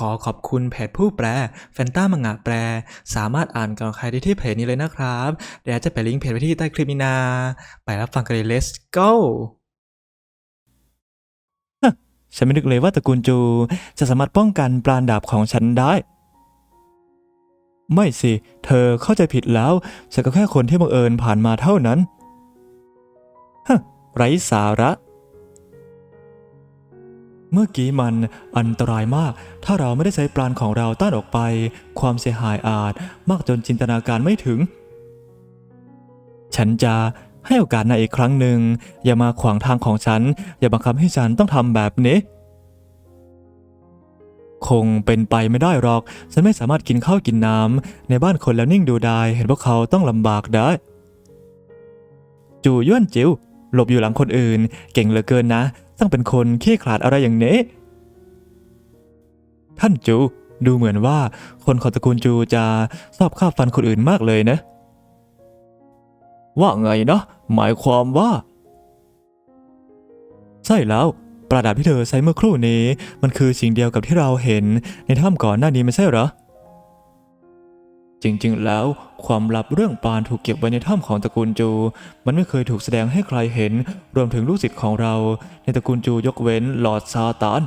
ขอขอบคุณเพจผู้แปลแฟนต้ามังงะแปล สามารถอ่านก่อนใครได้ที่เพจนี้เลยนะครับเดี๋ยวจะไปลิงก์เพจไว้ที่ใต้คลิปนี้นะไปรับฟังกันเลย let's go ฉันไม่นึกเลยว่าตระกูลจูจะสามารถป้องกันปราณดาบของฉันได้ ไม่สิ เธอเข้าใจผิดแล้ว ฉันก็แค่คนที่บังเอิญผ่านมาเท่านั้นฮะไร้สาระ เมื่อกี้มันอันตรายมาก ถ้าเราไม่ได้ใช้ปราณของเราต้านออกไป ความเสียหายอาจมากจนจินตนาการไม่ถึง ฉันจะให้โอกาสนายอีกครั้งหนึ่ง อย่ามาขวางทางของฉัน อย่าบังคับให้ฉันต้องทำแบบนี้ คงเป็นไปไม่ได้หรอก ฉันไม่สามารถกินข้าวกินน้ำในบ้านคนแล้วนิ่งดูได้ เห็นพวกเขาต้องลำบากได้ จู่ย้วนจิ๋วหลบอยู่หลังคนอื่น เก่งเหลือเกินนะ ต้องเป็นคนขี้ขลาดอะไรอย่างนี้ ท่านจูดูเหมือนว่าคนของตระกูลจูจะชอบฆ่าฟันคนอื่นมากเลยนะ ว่าไงนะหมายความว่า ใช่แล้ว ประดับที่เธอใช้เมื่อครู่นี้ มันคือสิ่งเดียวกับที่เราเห็นในถ้ำก่อนหน้านี้ไม่ใช่เหรอ จริงๆ แล้วความลับเรื่องปานถูกเก็บไว้ในถ้ำของตระกูลจู มันไม่เคยถูกแสดงให้ใครเห็น รวมถึงลูกศิษย์ของเรา ในตระกูลจูยกเว้นหลอดซาตาน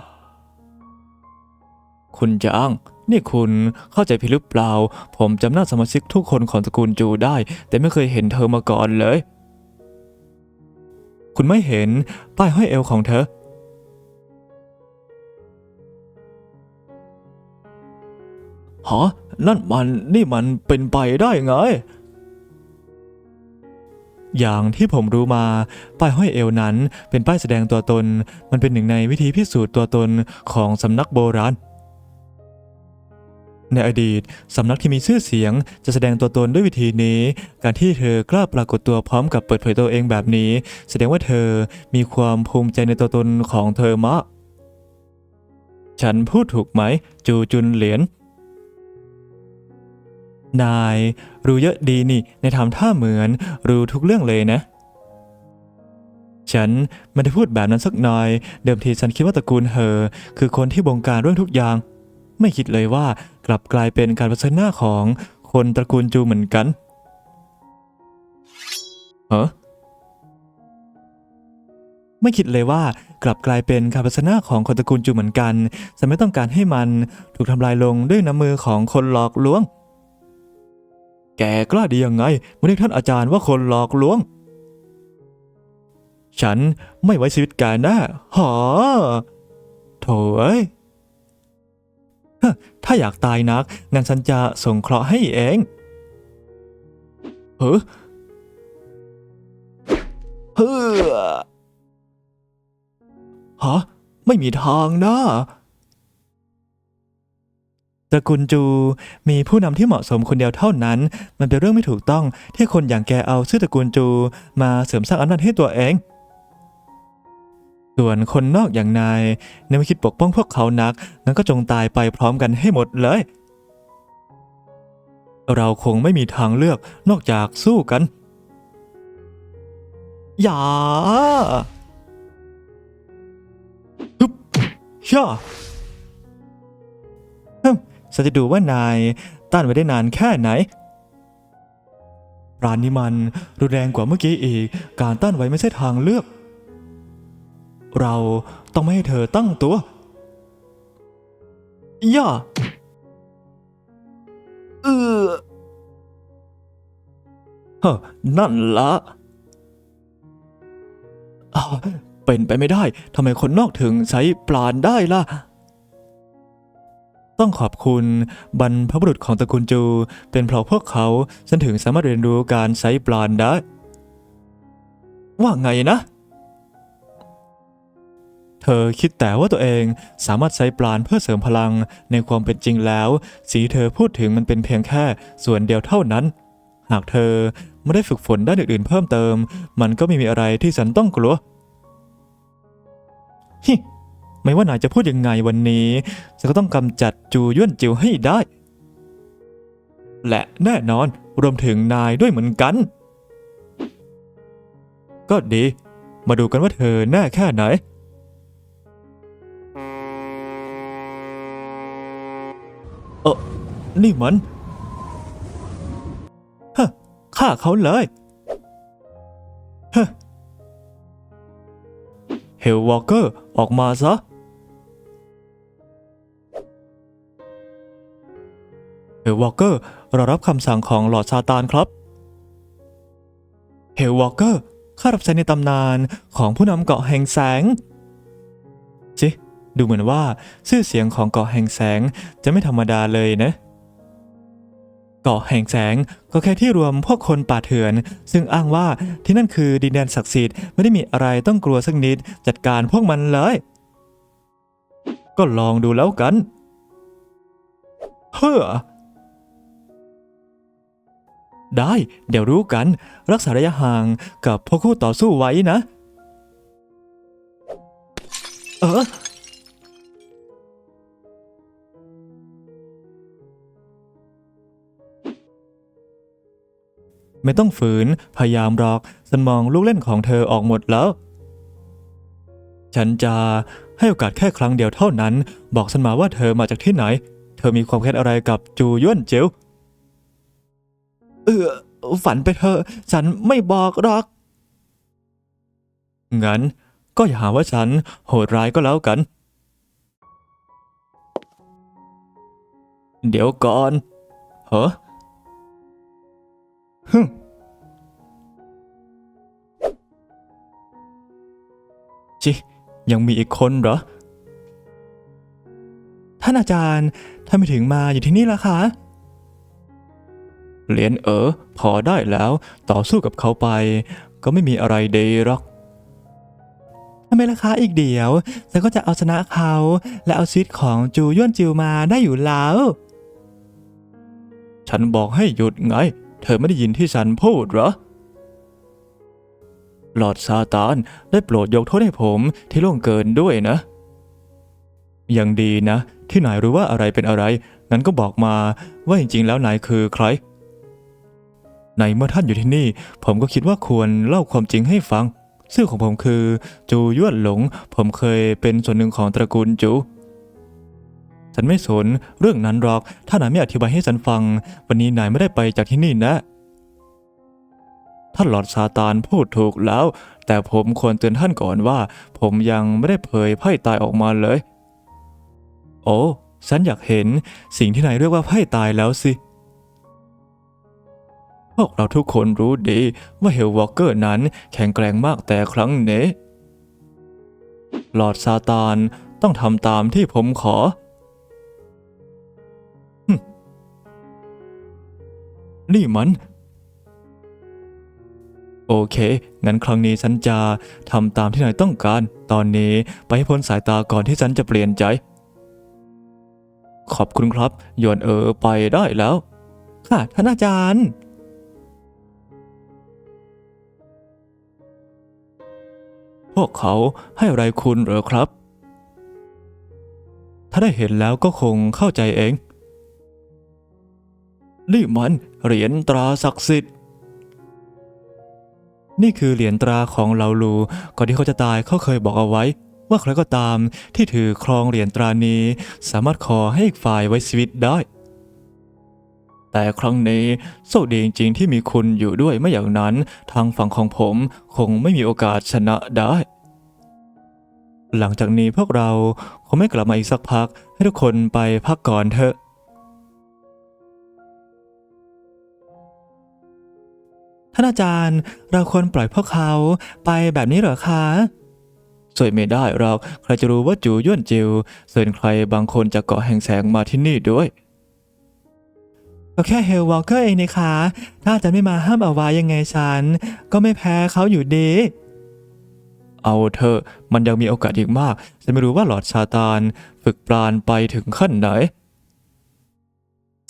คุณจาง นี่คุณเข้าใจผิดหรือเปล่า ผมจำหน้าสมาชิกทุกคนของตระกูลจูได้ แต่ไม่เคยเห็นเธอมาก่อนเลย คุณไม่เห็นป้ายห้อยเอวของเธอฮะ นั่นมันนี่มันเป็นไปได้ไง อย่างที่ผมรู้มา ป้ายห้อยเอวนั้นเป็นป้ายแสดงตัวตน มันเป็นหนึ่งในวิธีพิสูจน์ตัวตนของสำนักโบราณในอดีต สำนักที่มีชื่อเสียงจะแสดงตัวตนด้วยวิธีนี้ การที่เธอกล้าปรากฏตัวพร้อมกับเปิดเผยตัวเองแบบนี้ แสดงว่าเธอมีความภูมิใจในตัวตนของเธอมากฉันพูดถูกไหม จูจุนเหรียญ นาย รู้เยอะดีนี่ในทำท่าเหมือน รู้ทุกเรื่องเลยนะ ฉันไม่ได้พูดแบบนั้นสักหน่อย เดิมทีฉันคิดว่าตระกูลเธอคือคนที่บงการเรื่องทุกอย่าง ไม่คิดเลยว่ากลับกลายเป็นการเผชิญหน้าของคนตระกูลจูเหมือนกันเหรอไม่คิดเลยว่ากลับกลายเป็นการเผชิญหน้าของคนตระกูลจูเหมือนกันฉันไม่ต้องการให้มันถูกทำลายลงด้วยน้ำมือของคนหลอกลวง แกกล้าดียังไงมาเรียกท่านอาจารย์ว่าคนหลอกลวง ฉันไม่ไว้ชีวิตแกแน่หอโถ่เอ้ยถ้าอยากตายนักงั้นฉันจะส่งเคราะห์ให้เองเฮ้อเฮ้อฮะไม่มีทางนะ ตระกูลจูมีผู้นำที่เหมาะสมคนเดียวเท่านั้น มันเป็นเรื่องไม่ถูกต้องที่คนอย่างแกเอาชื่อตระกูลจูมาเสริมสร้างอำนาจให้ตัวเอง ส่วนคนนอกอย่างนายในไม่คิดปกป้องพวกเขานักงั้นก็จงตายไปพร้อมกันให้หมดเลย เราคงไม่มีทางเลือกนอกจากสู้กัน อย่าฮึบย่าฮึม ฉันจะดูว่านายต้านไว้ได้นานแค่ไหนร้านนี้มันรุนแรงกว่าเมื่อกี้อีก การต้านไว้ไม่ใช่ทางเลือก เราต้องไม่ให้เธอตั้งตัวย่าเออเฮ้นั่นละเป็นไปไม่ได้ ทำไมคนนอกถึงใช้ปลานได้ล่ะ ต้องขอบคุณบรรพบุรุษของตระกูลจู เป็นเพราะพวกเขาฉันถึงสามารถเรียนรู้การใช้ปลานได้ ว่าไงนะ เธอคิดแต่ว่าตัวเองสามารถใช้ปราณเพื่อเสริมพลังในความเป็นจริงแล้ว สีเธอพูดถึงมันเป็นเพียงแค่ส่วนเดียวเท่านั้น หากเธอไม่ได้ฝึกฝนด้านอื่นๆเพิ่มเติม มันก็ไม่มีอะไรที่ฉันต้องกลัวฮิ ไม่ว่านายจะพูดยังไงวันนี้ฉันก็ต้องกำจัดจูย่วนจิวให้ได้ และแน่นอนรวมถึงนายด้วยเหมือนกัน ก็ดี มาดูกันว่าเธอแน่แค่ไหน เออนี่มันฮะฆ่าเขาเลยฮะเฮลวอลเกอร์ออกมาซะ เฮลวอลเกอร์เรารับคำสั่งของหลอดซาตานครับ เฮลวอลเกอร์ข้ารับใช้ในตำนานของผู้นำเกาะแห่งแสงจิดูเหมือนว่าชื่อเสียงของเกาะแห่งแสงจะไม่ธรรมดาเลยนะ เกาะแห่งแสงก็แค่ที่รวมพวกคนป่าเถื่อน ซึ่งอ้างว่าที่นั่นคือดินแดนศักดิ์สิทธิ์ไม่ได้มีอะไรต้องกลัวสักนิดจัดการพวกมันเลย ก็ลองดูแล้วกัน เฮ้อ ได้ เดี๋ยวรู้กัน รักษาระยะห่างกับพวกคู่ต่อสู้ไว้นะ เออไม่ต้องฝืน พยายามหรอก ฉันมองลูกเล่นของเธอออกหมดแล้ว ฉันจะให้โอกาสแค่ครั้งเดียวเท่านั้น บอกฉันมาว่าเธอมาจากที่ไหน เธอมีความแค้นอะไรกับจูย้วนเจียว เออฝันไปเถอะฉันไม่บอกหรอก งั้นก็อย่าหาว่าฉันโหดร้ายก็แล้วกัน เดี๋ยวก่อนเฮ้อฮึจิยังมีอีกคนเหรอ ท่านอาจารย์ทำไมถึงมาอยู่ที่นี่ล่ะคะ เหรียญเออพอได้แล้ว ต่อสู้กับเขาไป ก็ไม่มีอะไรดีหรอกทำไมล่ะคะอีกเดียวฉันก็จะเอาชนะเขา และเอาชีวิตของจูย้วนจิวมาได้อยู่แล้ว ฉันบอกให้หยุดไง เธอไม่ได้ยินที่ฉันพูดเหรอหลอดซาตานได้โปรดยกโทษให้ผมที่ล่วงเกินด้วยนะ ยังดีนะ ที่นายรู้ว่าอะไรเป็นอะไร งั้นก็บอกมาว่าจริงๆแล้วนายคือใคร ในเมื่อท่านอยู่ที่นี่ ผมก็คิดว่าควรเล่าความจริงให้ฟัง ชื่อของผมคือ จูยวนหลง ผมเคยเป็นส่วนหนึ่งของตระกูลจู ฉันไม่สนเรื่องนั้นหรอก ถ้านายไม่อธิบายให้ฉันฟัง วันนี้นายไม่ได้ไปจากที่นี่นะท่านหลอดซาตานพูดถูกแล้ว แต่ผมควรเตือนท่านก่อนว่า ผมยังไม่ได้เผยไพ่ตายออกมาเลย โอ้ ฉันอยากเห็นสิ่งที่นายเรียกว่าไพ่ตายแล้วสิ พวกเราทุกคนรู้ดีว่าเฮลวอลเกอร์นั้นแข็งแกร่งมากแต่ครั้งนี้หลอดซาตานต้องทำตามที่ผมขอ นี่มัน โอเค งั้นครั้งนี้ฉันจะทำตามที่นายต้องการ ตอนนี้ไปให้พ้นสายตาก่อนที่ฉันจะเปลี่ยนใจ ขอบคุณครับ ยวนเออไปได้แล้ว ค่ะ ท่านอาจารย์ พวกเขาให้อะไรคุณเหรอครับ ถ้าได้เห็นแล้วก็คงเข้าใจเอง นี่มันเหรียญตราศักดิ์สิทธิ์ นี่คือเหรียญตราของเหลาลูก่อนที่เขาจะตายเขาเคยบอกเอาไว้ ว่าใครก็ตามที่ถือครองเหรียญตรานี้ สามารถขอให้อีกฝ่ายไว้ชีวิตได้ แต่ครั้งนี้โชคดีจริงๆที่มีคุณอยู่ด้วยไม่อย่างนั้น ทางฝั่งของผมคงไม่มีโอกาสชนะได้ หลังจากนี้พวกเราคงไม่กลับมาอีกสักพัก ให้ทุกคนไปพักก่อนเถอะท่านอาจารย์เราควรปล่อยพวกเขาไปแบบนี้เหรอคะสวยไม่ได้หรอกใครจะรู้ว่าจูย้วนจิวส่วนใครบางคนจากเกาะแห่งแสงมาที่นี่ด้วย ก็แค่เฮลวอลเกอร์เองนะคะ ถ้าอาจารย์ไม่มาห้ามเอาไว้ยังไงฉัน ก็ไม่แพ้เขาอยู่ดี เอาเถอะมันยังมีโอกาสอีกมาก ฉันไม่รู้ว่าหลอดซาตาน ฝึกปราณไปถึงขั้นไหน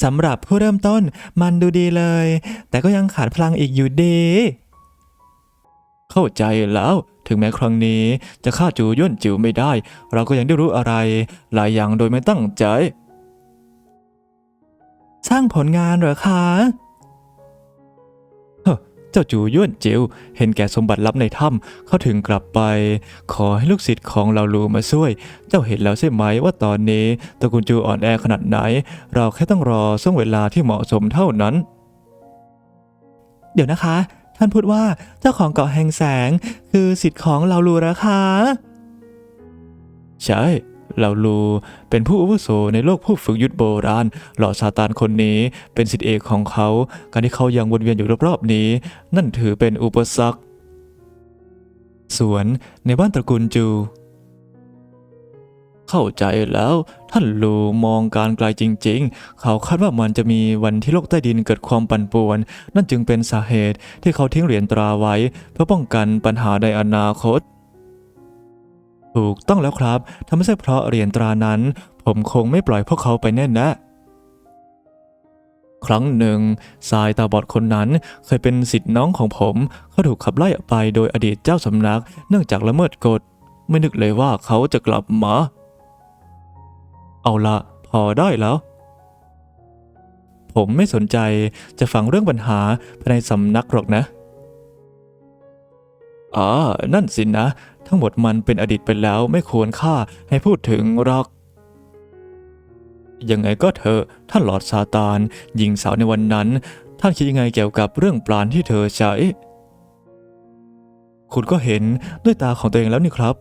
สำหรับผู้เริ่มต้นมันดูดีเลย แต่ก็ยังขาดพลังอีกอยู่ดี เข้าใจแล้วถึงแม้ครั้งนี้จะฆ่าจูย่นจิวไม่ได้ เราก็ยังได้รู้อะไร หลายอย่างโดยไม่ตั้งใจส ร้างผลงานเหรอคะเฮ้อเจ้าจูย่วนจียวเห็นแก่สมบัติลับในถ้ำเขาถึงกลับไป ขอให้ลูกศิษย์ของเราลูมาช่วย เจ้าเห็นแล้วใช่ไหมว่าตอนนี้ตระกูลจูอ่อนแอขนาดไหน เราแค่ต้องรอช่วงเวลาที่เหมาะสมเท่านั้น เดี๋ยวนะคะ ท่านพูดว่าเจ้าของเกาะแห่งแสง คือสิทธิ์ของเราลูนะคะใช่ เราลูเป็นผู้อาวุโสในโลกผู้ฝึกยุทธโบราณ หล่อซาตานคนนี้เป็นสิทธิเอกของเขา การที่เขายังวนเวียนอยู่รอบๆนี้ นั่นถือเป็นอุปสรรคสวนในบ้านตระกูลจู เข้าใจแล้วท่านลูมองการไกลจริง ๆ เขาคาดว่ามันจะมีวันที่โลกใต้ดินเกิดความปั่นป่วน นั่นจึงเป็นสาเหตุที่เขาทิ้งเหรียญตราไว้ เพื่อป้องกันปัญหาในอนาคต ถูกต้องแล้วครับถ้าไม่ใช่เพราะเหรียญตรานั้น ผมคงไม่ปล่อยพวกเขาไปแน่นะ ครั้งหนึ่งสายตาบอดคนนั้นเคยเป็นสิทธิ์น้องของผมเขาถูกขับไล่ออกไปโดยอดีตเจ้าสำนัก เนื่องจากละเมิดกฎ ไม่นึกเลยว่าเขาจะกลับมา เอาละพอได้แล้วผมไม่สนใจจะฟังเรื่องปัญหาภายในสำนักหรอกนะอ่านั่นสินะ ทั้งหมดมันเป็นอดีตไปแล้วไม่ควรค่าให้พูดถึงหรอกยังไงก็เถอะท่านหลอดซาตานหญิงสาวในวันนั้น ท่านคิดยังไงเกี่ยวกับเรื่องปลานที่เธอใช้ คุณก็เห็นด้วยตาของตัวเองแล้วนี่ครับ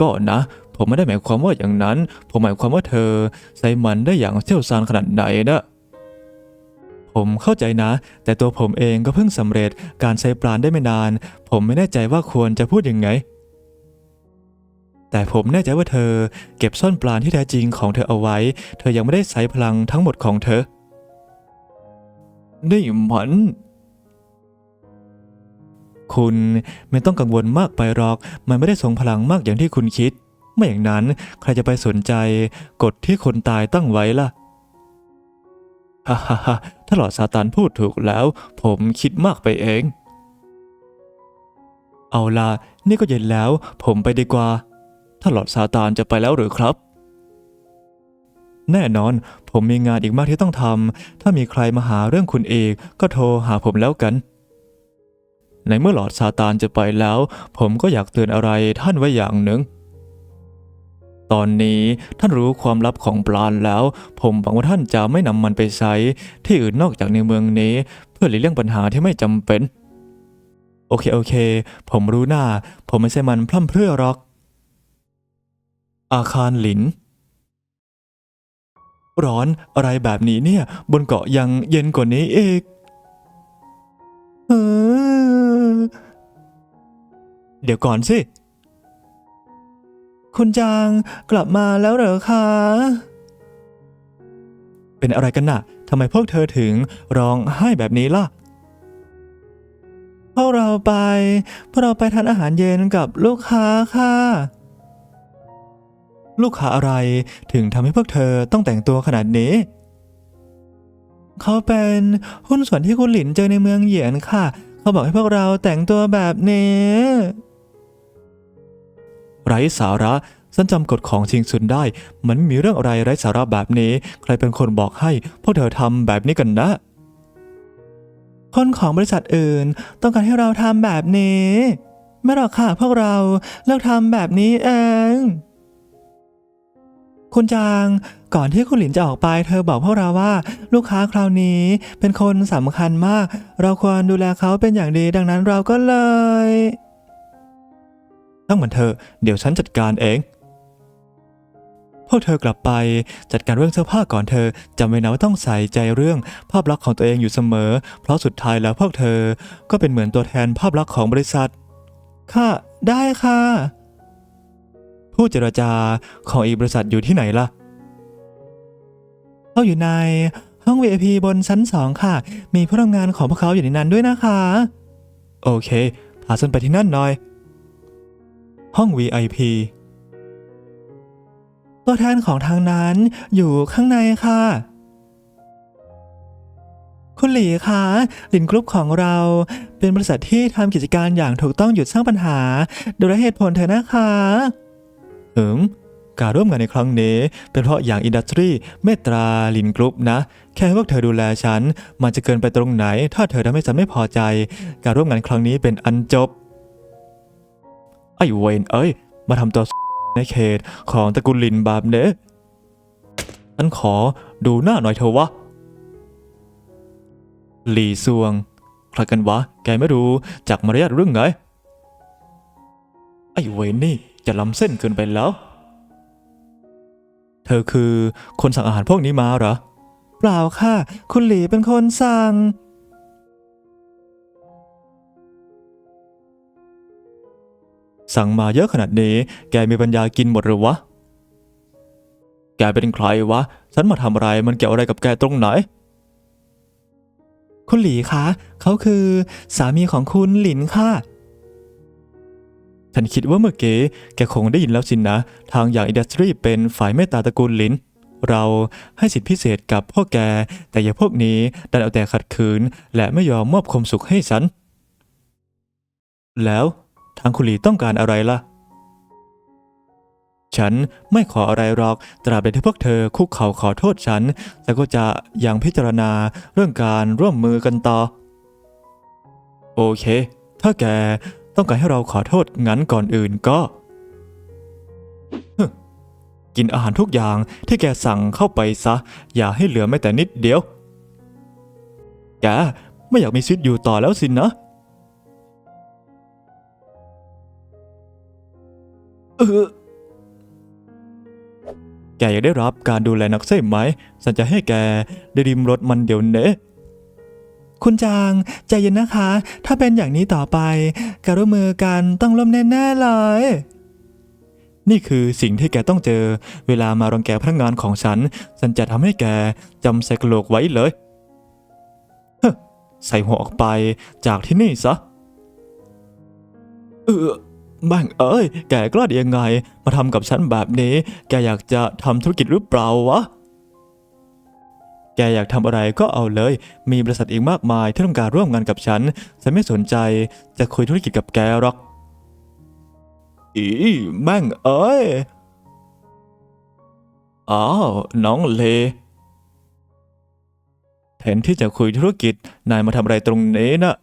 ก็นะ ผมไม่ได้หมายความว่าอย่างนั้น ผมหมายความว่าเธอใส่มันได้อย่างเชี่ยวชาญขนาดไหนนะผมเข้าใจนะ แต่ตัวผมเองก็เพิ่งสำเร็จการใช้ปลานได้ไม่นาน ผมไม่แน่ใจว่าควรจะพูดยังไง แต่ผมแน่ใจว่าเธอเก็บซ่อนปลานที่แท้จริงของเธอเอาไว้ เธอยังไม่ได้ใช้พลังทั้งหมดของเธอ นี่มันคุณไม่ต้องกังวลมากไปหรอก มันไม่ได้ทรงพลังมากอย่างที่คุณคิด ไม่อย่างนั้นใครจะไปสนใจกฎที่คนตายตั้งไว้ล่ะ ฮ่าฮ่าฮ่าถ้าหลอดซาตานพูดถูกแล้ว ผมคิดมากไปเอง เอาล่ะ นี่ก็เย็นแล้ว ผมไปดีกว่า ถ้าหลอดซาตานจะไปแล้วหรือครับ แน่นอน ผมมีงานอีกมากที่ต้องทำ ถ้ามีใครมาหาเรื่องคุณเอกก็โทรหาผมแล้วกัน ในเมื่อหลอดซาตานจะไปแล้ว ผมก็อยากเตือนอะไรท่านไว้อย่างหนึ่ง ตอนนี้ท่านรู้ความลับของปลานแล้ว ผมหวังว่าท่านจะไม่นำมันไปใช้ที่อื่นนอกจากในเมืองนี้ เพื่อหลีกเลี่ยงปัญหาที่ไม่จำเป็นโอเค โอเค ผมรู้หน้า ผมไม่ใช่มันพร่ำเพรื่อหรอก อาคารหลิน ร้อนอะไรแบบนี้เนี่ย บนเกาะยังเย็นกว่านี้อีกเออเดี๋ยวก่อนสิ คุณจางกลับมาแล้วเหรอคะ เป็นอะไรกันน่ะทำไมพวกเธอถึงร้องไห้แบบนี้ล่ะพวกเราไปพวกเราไปทานอาหารเย็นกับลูกค้าค่ะ ลูกค้าอะไรถึงทำให้พวกเธอต้องแต่งตัวขนาดนี้ เขาเป็นหุ้นส่วนที่คุณหลินเจอในเมืองเหยียนค่ะ เขาบอกให้พวกเราแต่งตัวแบบนี้ ไร้สาระฉันจำกฎของชิงซุนได้ มันมีเรื่องอะไรไร้สาระแบบนี้ ใครเป็นคนบอกให้พวกเธอทำแบบนี้กันนะ คนของบริษัทอื่น ต้องการให้เราทำแบบนี้ ไม่หรอกค่ะพวกเราเลิกทำแบบนี้เอง คุณจาง ก่อนที่คุณหลินจะออกไป เธอบอกพวกเราว่า ลูกค้าคราวนี้เป็นคนสำคัญมาก เราควรดูแลเขาเป็นอย่างดีดังนั้นเราก็เลยตั้งเหมันเถอเดี๋ยวฉันจัดการเอง พวกเธอกลับไปจัดการเรื่องเสื้อผ้าก่อนเธอจำไว้นะว่าต้องใส่ใจเรื่องภาพลักษณ์ของตัวเองอยู่เสมอ เพราะสุดท้ายแล้วพวกเธอก็เป็นเหมือนตัวแทนภาพลักษณ์ของบริษัท ค่ะ ได้ค่ะ ผู้เจรจาของอีกบริษัทอยู่ที่ไหนล่ะ เขาอยู่ในห้อง VIP บนชั้นสองค่ะ มีผู้ทำงานของพวกเขาอยู่ในนั้นด้วยนะคะ โอเค พาฉันไปที่นั่นหน่อย ห้อง VIP ตัวแทนของทางนั้นอยู่ข้างในค่ะ คุณหลีคะลินกรุ๊ปของเรา เป็นบริษัทที่ทำกิจการอย่างถูกต้องหยุดสร้างปัญหา โดยเหตุผลเธอนะคะ เอิมการร่วมงานในครั้งนี้ เป็นเพราะอย่างอินดัสทรีเมตราลินกรุ๊ปนะ แค่ให้พวกเธอดูแลฉัน มันจะเกินไปตรงไหน ถ้าเธอทำให้ฉันไม่พอใจ การร่วมงานครั้งนี้เป็นอันจบ ไอ้เวนเอ้ย มาทำตัวในเขตของตระกูลลินแบบเนี้ฉันขอดูหน้าหน่อยเถอะวะ หลี่ซวงใครกันวะ แกไม่รู้จากมารยาทเรื่องไง ไอ้เวนนี่ จะล้ำเส้นเกินไปแล้ว เธอคือคนสั่งอาหารพวกนี้มาเหรอ เปล่าค่ะ คุณหลีเป็นคนสั่ง สั่งมาเยอะขนาดนี้ แกมีปัญญากินหมดหรือวะ แกเป็นใครวะ ฉันมาทำอะไรมันเกี่ยวอะไรกับแกตรงไหน คุณหลีคะ เขาคือสามีของคุณหลินค่ะ ฉันคิดว่าเมื่อกี้แกคงได้ยินแล้วสินนะ ทางอย่างอินดัสทรีเป็นฝ่ายเมตตาตระกูลลินเราให้สิทธิพิเศษกับพวกแก แต่อย่าพวกนี้ดันเอาแต่ขัดขืน และไม่ยอมมอบความสุขให้ฉัน แล้วทางคุณลีต้องการอะไรล่ะ ฉันไม่ขออะไรหรอก ตราบใดที่พวกเธอคุกเข่าขอโทษฉัน แต่ก็จะยังพิจารณาเรื่องการร่วมมือกันต่อ โอเค ถ้าแก ต้องการให้เราขอโทษงั้นก่อนอื่นก็กินอาหารทุกอย่างที่แกสั่งเข้าไปซะ อย่าให้เหลือแม้แต่นิดเดียว แกไม่อยากมีชีวิตอยู่ต่อแล้วสินะ เออ แกอยากได้รับการดูแลนักใช่ไหมฉันจะให้แกได้ริมรถมันเดี๋ยวนี้ คุณจาง ใจเย็นนะคะ ถ้าเป็นอย่างนี้ต่อไป การร่วมมือกันต้องล่มแน่ๆเลย นี่คือสิ่งที่แกต้องเจอ เวลามารังแกพนักงานของฉัน ฉันจะทำให้แกจำใส่กระโหลกไว้เลยเฮ้ใส่หัวออกไปจากที่นี่ซะ เออแม่งเอ้ย แกกล้าได้ยังไง มาทำกับฉันแบบนี้ แกอยากจะทำธุรกิจหรือเปล่าวะ แกอยากทำอะไรก็เอาเลย มีบริษัทอีกมากมายที่ต้องการร่วมงานกับฉัน ฉันไม่สนใจ จะคุยธุรกิจกับแกหรอก อีแม่งเอ้ย อ้าว น้องเลแทนที่จะคุยธุรกิจ นายมาทำอะไรตรงนี้นะ